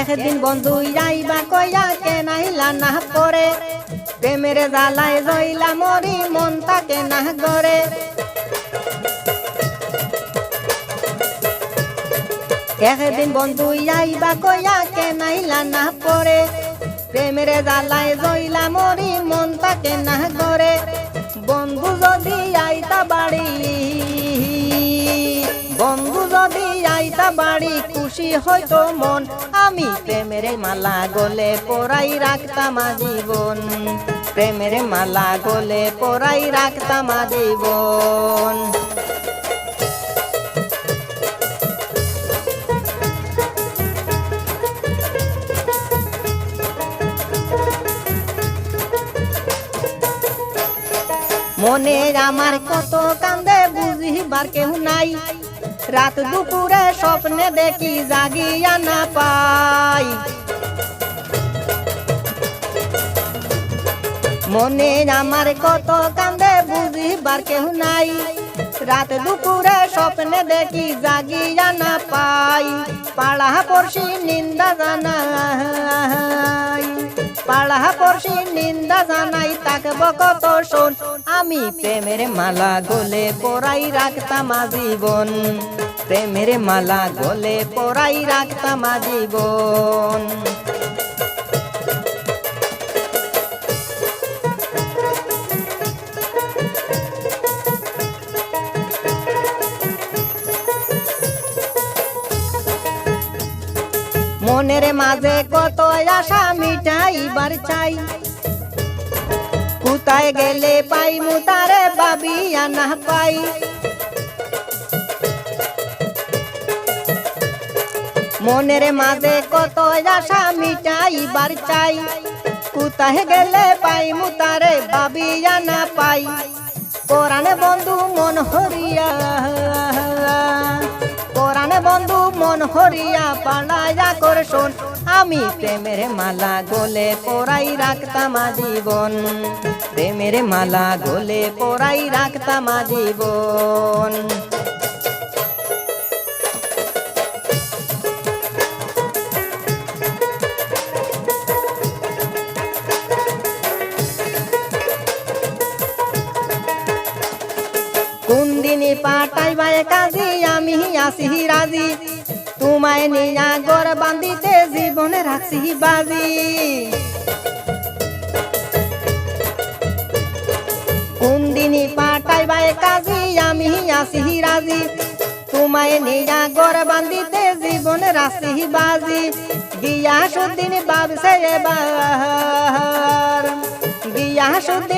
একদিন বন্ধু যাইবা কইয়া কেনাইলা না পরে। প্রেমের জ্বালায় রইলা মরি মন তাকে না করে একদিন বন্ধু যাইবা কইয়া কেনাইলা না পরে। প্রেমের জ্বালায় রইলা মরি মন তাকে না করে আইতা বাড়ি, খুশি হইতো মন। আমি প্রেমের মালা গলে পরাই রাখতাম জীবন প্রেমের মালা গলে পরাই রাখতাম জীবন মনে আমার কত কান্দে, বুঝিবার কেউ নাই। রাত দুপুরে স্বপ্নে দেখি জাগিয়া না পাই। মনে আমার কত কান্দে বুঝিবার কেউ নাই। রাত দুপুরে স্বপ্নে দেখি জাগিয়া না পাই। পাড়া পড়শি নিন্দা জানাই। পাড়া পড়শি নিন্দা জানাই তাকব কত শোন। আমি প্রেমের মালা গলে পরাই রাখতাম জীবন প্রেমের মালা গলে পরাই রাখতাম জীবন মনের মাঝে কত আশা মিটাইবার চাই। কোথায় গেলে পাই মুতারে বাবিয়া না পাই। মনের মাঝে কত আশা মিটাইবার চাই। কোথায় গেলে পাই মুতারে বাবিয়া না পাই। কোরআনে বন্ধু মন হরিয়া বন্ধু, মন হরিয়া পালায়া করে শোন। আমি প্রেমের মালা গোলে পরাই রাখতাম জীবন প্রেমের মালা গোলে পরাই রাখতাম জীবন পাটাই বায়ে কাজী, আমি আসি রাজি। তোমায় নিয়া গর বান্দিতে জীবনে রাখছি বাজি। কোন পাটাই বায়ে কাজী, আমি আসি রাজি। তোমায় নিয়া গর বান্দিতে জীবনে রাখছি বাজি। গিয়া সুদিন বাবসে এবার, গিয়া সুদিন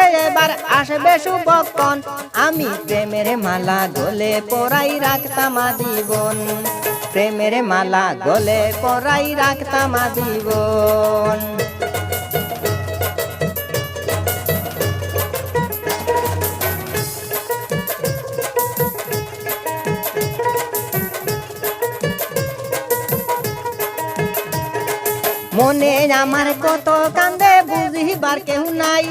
এবার আসবে আমি প্রেমের মালা গলে পরাই রাখতাম জীবন প্রেমের মালা গলে পরাই রাখতাম জীবন মনে আমার কত কান্দে, বুঝিবার কেউ নাই।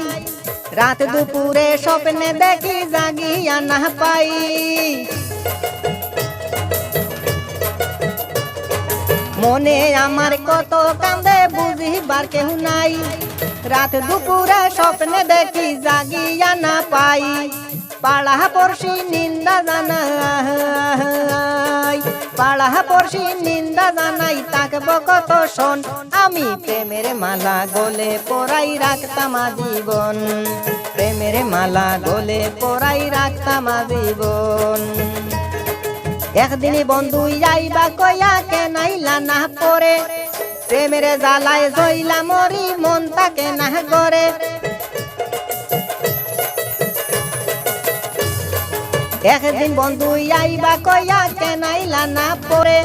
রাত দুপুরে স্বপ্নে দেখি জাগিয়া না পাই। মনে আমার কত কান্দে, বুঝিবার কেউ নাই। রাত দুপুরে স্বপ্নে দেখি জাগিয়া না পাই। পাড়া পড়শি নিন্দা জানাই পাড়া পড়শি নিন্দা জানাই তাকব কত শোন আমি প্রেমের মালা গলে পরাই রাখতাম জীবন প্রেমের মালা গলে পরাই রাখতাম জীবন একদিন বন্ধু যাইবা কয়া কেনাইলা না পরে। প্রেমের জ্বালায় জইলা মরি মন তাকে না করে। একদিন বন্ধু আইবা কয়া কেনাইলা না পরে?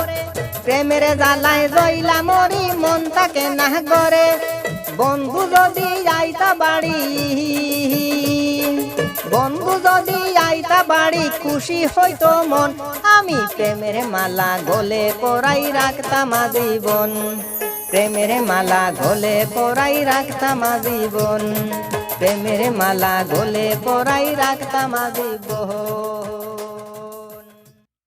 প্রেমের জ্বালায় জইলা মরি, মন তাকে না করে বন্ধু যদি আইতা বাড়ি, বন্ধু যদি আইতা বাড়ি, খুশি হইতো মন। আমি প্রেমের মালা গলে পরাই রাখতাম জীবন। প্রেমের মালা গলে পরাই রাখতাম জীবন। প্রেমের মালা গোলে পরাই রাখতাম আজীবন